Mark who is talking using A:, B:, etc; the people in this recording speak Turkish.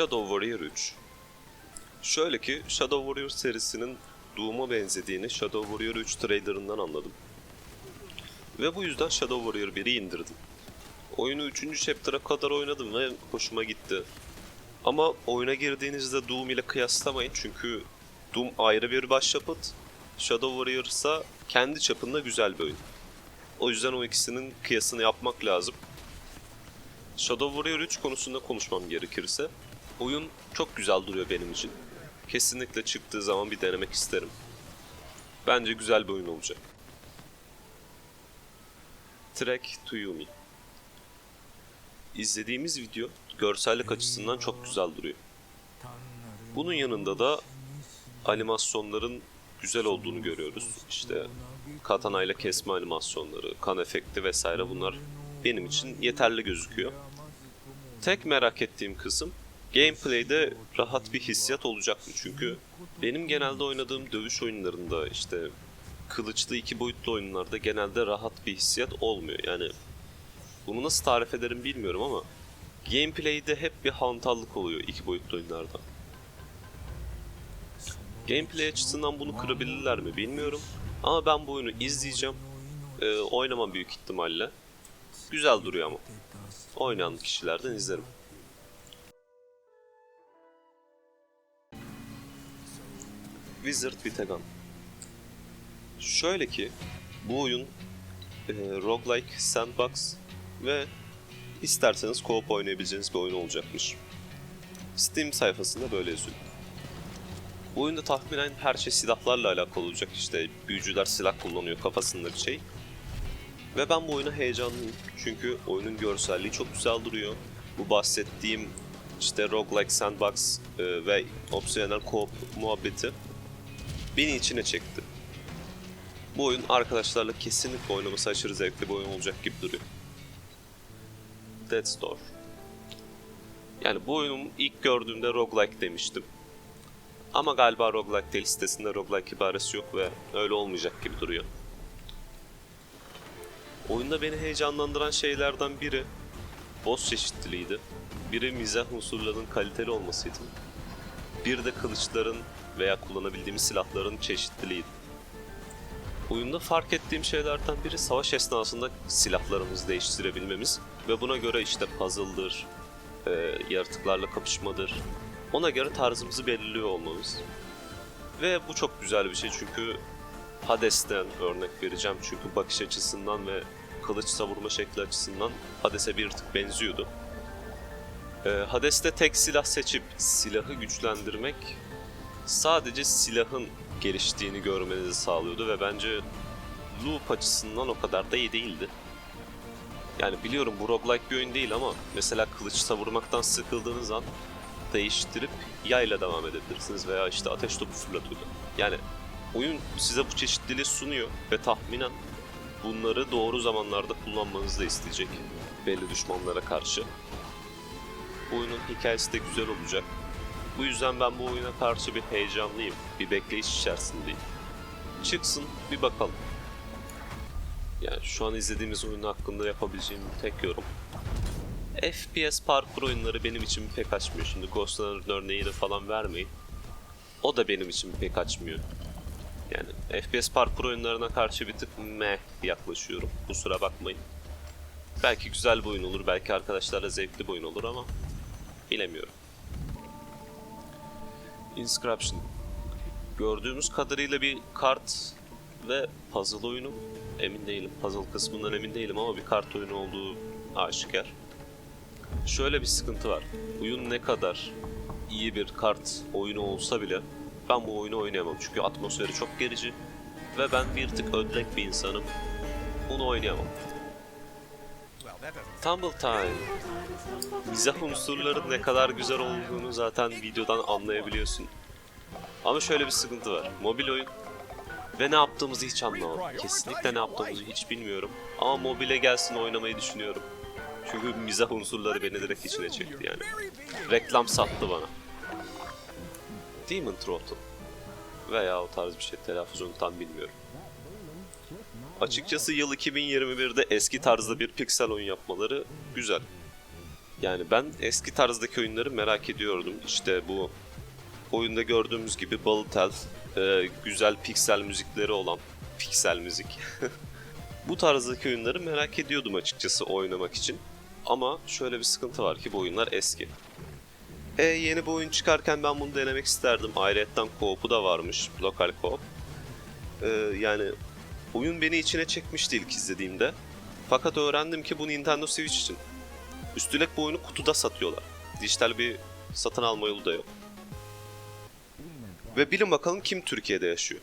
A: Shadow Warrior 3 Şöyle ki Shadow Warrior serisinin Doom'a benzediğini Shadow Warrior 3 trailerından anladım. Ve bu yüzden Shadow Warrior 1'i indirdim. Oyunu 3. chapter'a kadar oynadım ve hoşuma gitti. Ama oyuna girdiğinizde Doom ile kıyaslamayın çünkü Doom ayrı bir başyapıt, Shadow Warrior ise kendi çapında güzel bir oyun. O yüzden o ikisinin kıyasını yapmak lazım. Shadow Warrior 3 konusunda konuşmam gerekirse, oyun çok güzel duruyor benim için. Kesinlikle çıktığı zaman bir denemek isterim. Bence güzel bir oyun olacak. Trek to Yumi İzlediğimiz video görsellik açısından çok güzel duruyor. Bunun yanında da animasyonların güzel olduğunu görüyoruz. İşte katana ile kesme animasyonları, kan efekti vesaire bunlar benim için yeterli gözüküyor. Tek merak ettiğim kısım gameplay'de rahat bir hissiyat olacak mı? Çünkü benim genelde oynadığım dövüş oyunlarında işte kılıçlı iki boyutlu oyunlarda genelde rahat bir hissiyat olmuyor. Yani bunu nasıl tarif ederim bilmiyorum ama gameplay'de hep bir hantallık oluyor iki boyutlu oyunlarda. Gameplay açısından bunu kırabilirler mi bilmiyorum. Ama ben bu oyunu izleyeceğim. Ee, oynamam büyük ihtimalle. Güzel duruyor ama. Oynayan kişilerden izlerim. Wizard Gun. Şöyle ki bu oyun e, roguelike, sandbox ve isterseniz co-op oynayabileceğiniz bir oyun olacakmış. Steam sayfasında böyle yazıyor. Bu oyunda tahminen her şey silahlarla alakalı olacak. İşte büyücüler silah kullanıyor kafasında bir şey. Ve ben bu oyuna heyecanlıyım. Çünkü oyunun görselliği çok güzel duruyor. Bu bahsettiğim işte roguelike sandbox e, ve opsiyonel co-op muhabbeti beni içine çekti. Bu oyun arkadaşlarla kesinlikle oynaması aşırı zevkli bir oyun olacak gibi duruyor. Death's Door. Yani bu oyunu ilk gördüğümde roguelike demiştim. Ama galiba roguelike değil sitesinde roguelike ibaresi yok ve öyle olmayacak gibi duruyor. Oyunda beni heyecanlandıran şeylerden biri boss çeşitliliğiydi. Biri mizah unsurlarının kaliteli olmasıydı. Bir de kılıçların veya kullanabildiğimiz silahların çeşitliliğiydi. Oyunda fark ettiğim şeylerden biri savaş esnasında silahlarımızı değiştirebilmemiz ve buna göre işte puzzle'dır, e, yaratıklarla kapışmadır, ona göre tarzımızı belirliyor olmamız. Ve bu çok güzel bir şey çünkü Hades'ten örnek vereceğim çünkü bakış açısından ve kılıç savurma şekli açısından Hades'e bir tık benziyordu. Ee, Hades'te tek silah seçip silahı güçlendirmek sadece silahın geliştiğini görmenizi sağlıyordu ve bence loop açısından o kadar da iyi değildi. Yani biliyorum bu roguelike bir oyun değil ama mesela kılıç savurmaktan sıkıldığınız an değiştirip yayla devam edebilirsiniz veya işte ateş topu fırlatıyordu. Yani oyun size bu çeşitliliği sunuyor ve tahminen bunları doğru zamanlarda kullanmanızı da isteyecek belli düşmanlara karşı. Bu oyunun hikayesi de güzel olacak. Bu yüzden ben bu oyuna karşı bir heyecanlıyım, bir bekleyiş içerisindeyim. Çıksın bir bakalım. Yani şu an izlediğimiz oyun hakkında yapabileceğim tek yorum FPS parkur oyunları benim için pek açmıyor. Şimdi Ghost Runner'ın örneğini falan vermeyin. O da benim için pek açmıyor. Yani FPS parkur oyunlarına karşı bir tık meh yaklaşıyorum. Kusura bakmayın. Belki güzel bir oyun olur, belki arkadaşlarla zevkli bir oyun olur ama bilemiyorum. Inscription. Gördüğümüz kadarıyla bir kart ve puzzle oyunu. Emin değilim. Puzzle kısmından emin değilim ama bir kart oyunu olduğu aşikar. Şöyle bir sıkıntı var. Oyun ne kadar iyi bir kart oyunu olsa bile ben bu oyunu oynayamam. Çünkü atmosferi çok gerici ve ben bir tık ödlek bir insanım. Bunu oynayamam. Tumble Time. Mizah unsurları ne kadar güzel olduğunu zaten videodan anlayabiliyorsun. Ama şöyle bir sıkıntı var. Mobil oyun ve ne yaptığımızı hiç anlamadım. Kesinlikle ne yaptığımızı hiç bilmiyorum. Ama mobile gelsin oynamayı düşünüyorum. Çünkü mizah unsurları beni direkt içine çekti yani. Reklam sattı bana. Demon Throttle. Veya o tarz bir şey telaffuzunu tam bilmiyorum. Açıkçası yıl 2021'de eski tarzda bir piksel oyun yapmaları güzel. Yani ben eski tarzdaki oyunları merak ediyordum. İşte bu oyunda gördüğümüz gibi Balıtel, e, güzel piksel müzikleri olan piksel müzik. bu tarzdaki oyunları merak ediyordum açıkçası oynamak için. Ama şöyle bir sıkıntı var ki bu oyunlar eski. E yeni bir oyun çıkarken ben bunu denemek isterdim. Ayrıyetten co-op'u da varmış, lokal co-op. E, yani oyun beni içine çekmişti ilk izlediğimde. Fakat öğrendim ki bu Nintendo Switch için. Üstelik bu oyunu kutuda satıyorlar. Dijital bir satın alma yolu da yok. Ve bilin bakalım kim Türkiye'de yaşıyor.